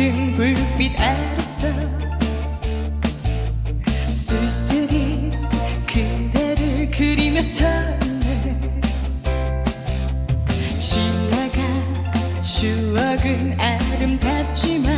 등 불빛 아래서 쓸쓸히 그대를 그리며 설레 지나간 추억은 아름답지만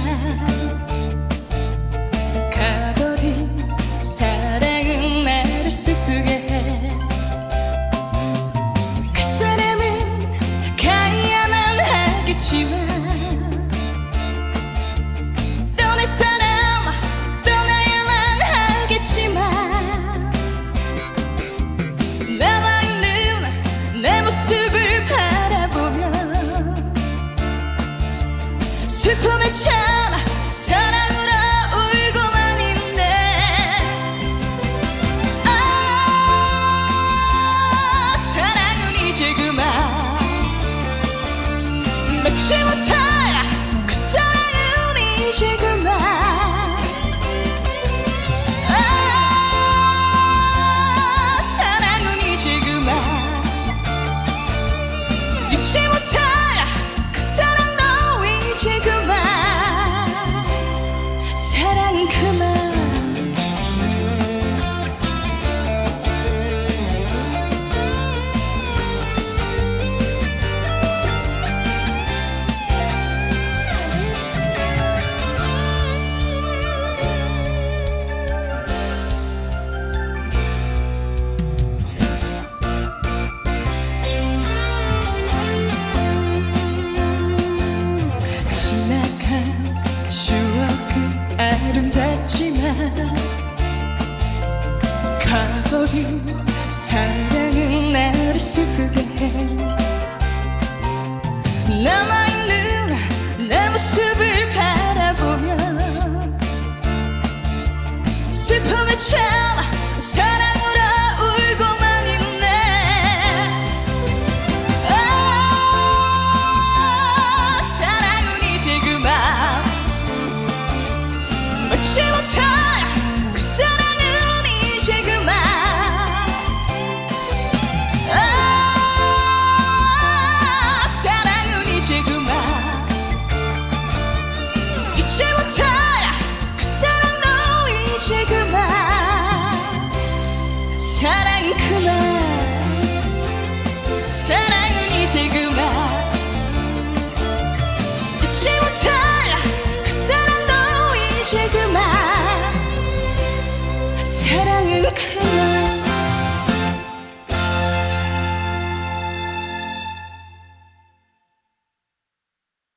찬 사랑으로 울고만 있네 아 사랑은 이제 그만. 맺지 못할 그 사랑은 이제 그만 사 가버린 사랑은 나를 슬프게 해 남아 그만. 사랑은 이제 그만. 잊지 못할 그 사랑도 이제 그만. 사랑은 그만